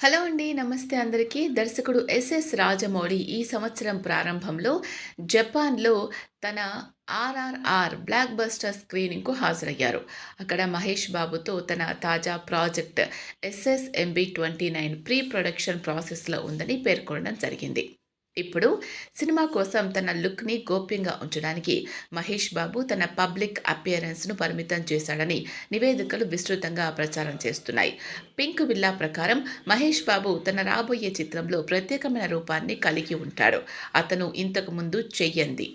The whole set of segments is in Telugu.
హలో అండి నమస్తే అందరికీ. దర్శకుడు ఎస్ఎస్ రాజమౌళి ఈ సంవత్సరం ప్రారంభంలో జపాన్లో తన ఆర్ఆర్ఆర్ బ్లాక్ బస్టర్ స్క్రీనింగ్కు హాజరయ్యారు. అక్కడ మహేష్ బాబుతో తన తాజా project SSMB twenty nine pre production ప్రాసెస్లో ఉందని పేర్కొనడం జరిగింది. ఇప్పుడు సినిమా కోసం తన లుక్ని గోప్యంగా ఉంచడానికి మహేష్ బాబు తన పబ్లిక్ అపియరెన్స్ను పరిమితం చేశాడని నివేదికలు విస్తృతంగా ప్రచారం చేస్తున్నాయి. పింక్ విల్లా ప్రకారం మహేష్ బాబు తన రాబోయే చిత్రంలో ప్రత్యేకమైన రూపాన్ని కలిగి ఉంటాడు. అతను ఇంతకు ముందు చెయ్యంది.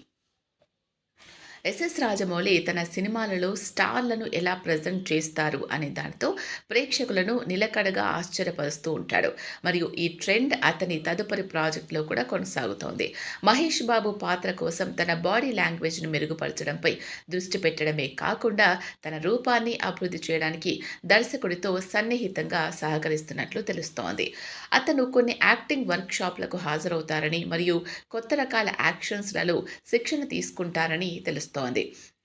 ఎస్ఎస్ రాజమౌళి తన సినిమాలలో స్టార్లను ఎలా ప్రజెంట్ చేస్తారు అనే దానితో ప్రేక్షకులను నిలకడగా ఆశ్చర్యపరుస్తూ ఉంటాడు. మరియు ఈ ట్రెండ్ అతని తదుపరి ప్రాజెక్టులో కూడా కొనసాగుతోంది. మహేష్ బాబు పాత్ర కోసం తన బాడీ లాంగ్వేజ్ను మెరుగుపరచడంపై దృష్టి పెట్టడమే కాకుండా తన రూపాన్ని అభివృద్ధి చేయడానికి దర్శకుడితో సన్నిహితంగా సహకరిస్తున్నట్లు తెలుస్తోంది. అతను కొన్ని యాక్టింగ్ వర్క్షాప్లకు హాజరవుతారని మరియు కొత్త రకాల యాక్షన్స్లలో శిక్షణ తీసుకుంటారని తెలుస్తోంది.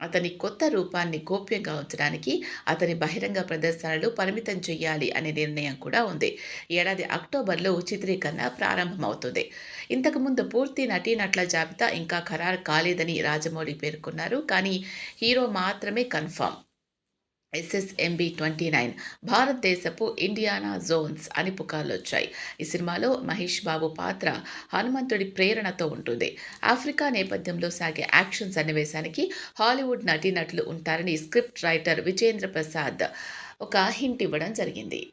అతని కొత్త రూపాన్ని గోప్యంగా ఉంచడానికి అతని బహిరంగ ప్రదర్శనలు పరిమితం చేయాలి అనే నిర్ణయం కూడా ఉంది. ఏడాది అక్టోబర్లో చిత్రీకరణ ప్రారంభమవుతుంది. ఇంతకుముందు పూర్తి నటీనట్ల జాబితా ఇంకా ఖరారు కాలేదని రాజమౌళి పేర్కొన్నారు. కానీ హీరో మాత్రమే కన్ఫర్మ్ ఎస్ఎస్ఎంబి ట్వంటీ నైన్. భారతదేశపు ఇండియానా జోన్స్ అని పుకార్లు వచ్చాయి ఈ సినిమాలో మహేష్ బాబు పాత్ర హనుమంతుడి ప్రేరణతో ఉంటుంది. ఆఫ్రికా నేపథ్యంలో సాగే యాక్షన్ సన్నివేశానికి హాలీవుడ్ నటీనటులు ఉంటారని స్క్రిప్ట్ రైటర్ విజేంద్ర ప్రసాద్ ఒక హింట్ ఇవ్వడం జరిగింది.